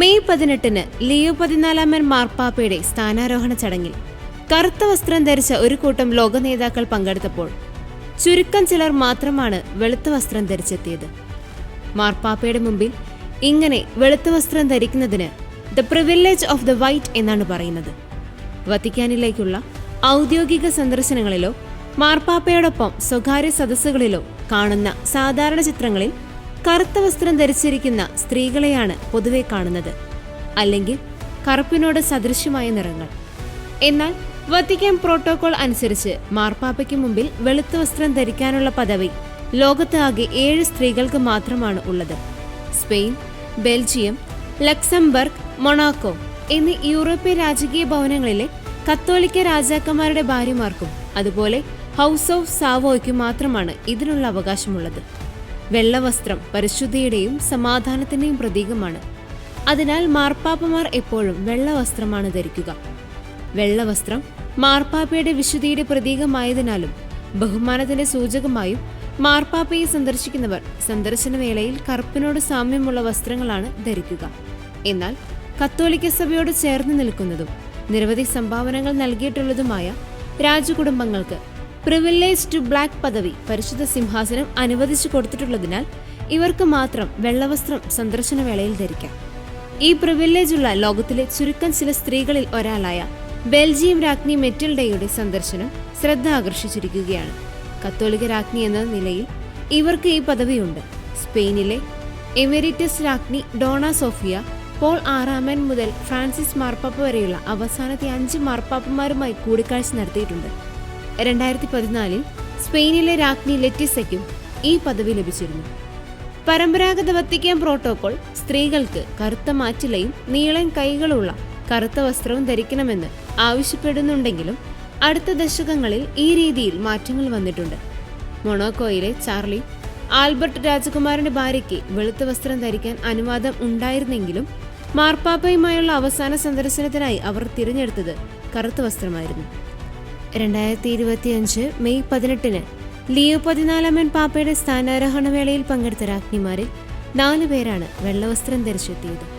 May പതിനെട്ടിന് Leo പതിനാലാമൻ മാർപ്പാപ്പയുടെ സ്ഥാനാരോഹണ ചടങ്ങിൽ കറുത്ത വസ്ത്രം ധരിച്ച ഒരു കൂട്ടം ലോക നേതാക്കൾ പങ്കെടുത്തപ്പോൾ ചുരുക്കം ചിലർ മാത്രമാണ് വെളുത്ത വസ്ത്രം ധരിച്ചെത്തിയത്. മാർപ്പാപ്പയുടെ മുമ്പിൽ ഇങ്ങനെ വെളുത്ത വസ്ത്രം ധരിക്കുന്നതിന് the privilege of the white എന്നാണ് പറയുന്നത്. വത്തിക്കാനിലേക്കുള്ള ഔദ്യോഗിക സന്ദർശനങ്ങളിലോ മാർപ്പാപ്പയോടൊപ്പം സ്വകാര്യ സദസ്സുകളിലോ കാണുന്ന സാധാരണ ചിത്രങ്ങളിൽ കറുത്ത വസ്ത്രം ധരിച്ചിരിക്കുന്ന സ്ത്രീകളെയാണ് പൊതുവെ കാണുന്നത്. അല്ലെങ്കിൽ കറുപ്പിനോട് സദൃശ്യമായ നിറങ്ങൾ. എന്നാൽ വത്തിക്കാൻ പ്രോട്ടോകോൾ അനുസരിച്ച് മാർപ്പാപ്പയ്ക്ക് മുമ്പിൽ വെളുത്ത വസ്ത്രം ധരിക്കാനുള്ള പദവി ലോകത്ത് ആകെ ഏഴ് സ്ത്രീകൾക്ക് മാത്രമാണ് ഉള്ളത്. സ്പെയിൻ ബെൽജിയം ലക്സംബർഗ് മൊണാക്കോ എന്നീ യൂറോപ്യൻ രാജകീയ ഭവനങ്ങളിലെ കത്തോലിക്ക രാജാക്കന്മാരുടെ ഭാര്യമാർക്കും അതുപോലെ ഹൗസ് ഓഫ് സാവോയ്ക്കും മാത്രമാണ് ഇതിനുള്ള അവകാശമുള്ളത്. വെള്ളവസ്ത്രം പരിശുദ്ധിയുടെയും സമാധാനത്തിന്റെയും പ്രതീകമാണ്. അതിനാൽ മാർപ്പാപ്പമാർ എപ്പോഴും വെള്ളവസ്ത്രമാണ് ധരിക്കുക. വെള്ളവസ്ത്രം മാർപ്പാപ്പയുടെ വിശുദ്ധിയുടെ പ്രതീകമായതിനാലും ബഹുമാനത്തിന്റെ സൂചകമായും മാർപ്പാപ്പയെ സന്ദർശിക്കുന്നവർ സന്ദർശനവേളയിൽ കറുപ്പിനോട് സാമ്യമുള്ള വസ്ത്രങ്ങളാണ് ധരിക്കുക. എന്നാൽ കത്തോലിക്ക സഭയോട് ചേർന്ന് നിൽക്കുന്നതും നിരവധി സംഭാവനകൾ നൽകിയിട്ടുള്ളതുമായ രാജകുടുംബങ്ങൾക്ക് പ്രിവിലേജ് ടു ബ്ലാക്ക് പദവി പരിശുദ്ധ സിംഹാസനം അനുവദിച്ചു കൊടുത്തിട്ടുള്ളതിനാൽ ഇവർക്ക് മാത്രം വെള്ളവസ്ത്രം സന്ദർശന വേളയിൽ ധരിക്കാം. ഈ പ്രിവിലേജുള്ള ലോകത്തിലെ ചുരുക്കം ചില സ്ത്രീകളിൽ ഒരാളായ ബെൽജിയം രാജ്ഞി മെറ്റിൽഡയുടെ സന്ദർശനം ശ്രദ്ധ ആകർഷിച്ചിരിക്കുകയാണ്. കത്തോലിക രാജ്ഞി എന്ന നിലയിൽ ഇവർക്ക് ഈ പദവിയുണ്ട്. സ്പെയിനിലെ എമെരിറ്റസ് രാജ്ഞി ഡോണ സോഫിയ പോൾ ആറാമൻ മുതൽ ഫ്രാൻസിസ് മാർപ്പാപ്പ വരെയുള്ള അവസാനത്തെ അഞ്ച് മാർപ്പാപ്പമാരുമായി കൂടിക്കാഴ്ച നടത്തിയിട്ടുണ്ട്. രണ്ടായിരത്തി പതിനാലിൽ സ്പെയിനിലെ രാജ്ഞി ലെറ്റിസയ്ക്കും ഈ പദവി ലഭിച്ചിരുന്നു. പരമ്പരാഗത വത്തിക്കാൻ പ്രോട്ടോകോൾ സ്ത്രീകൾക്ക് കറുത്ത മാറ്റിലയും നീളൻ കൈകളുള്ള കറുത്ത വസ്ത്രവും ധരിക്കണമെന്ന് ആവശ്യപ്പെടുന്നുണ്ടെങ്കിലും അടുത്ത ദശകങ്ങളിൽ ഈ രീതിയിൽ മാറ്റങ്ങൾ വന്നിട്ടുണ്ട്. മൊണോക്കോയിലെ ചാർലി ആൽബർട്ട് രാജകുമാരന്റെ ഭാര്യയ്ക്ക് വെളുത്ത വസ്ത്രം ധരിക്കാൻ അനുവാദം ഉണ്ടായിരുന്നെങ്കിലും മാർപ്പാപ്പയുമായുള്ള അവസാന സന്ദർശനത്തിനായി അവർ തിരഞ്ഞെടുത്തത് കറുത്ത വസ്ത്രമായിരുന്നു. രണ്ടായിരത്തി ഇരുപത്തിയഞ്ച് മെയ് പതിനെട്ടിന് ലിയോ പതിനാലാമൻ പാപ്പയുടെ സ്ഥാനാരോഹണ വേളയിൽ പങ്കെടുത്ത രാജ്ഞിമാരിൽ നാലു പേരാണ് വെള്ളവസ്ത്രം ധരിച്ചെത്തിയത്.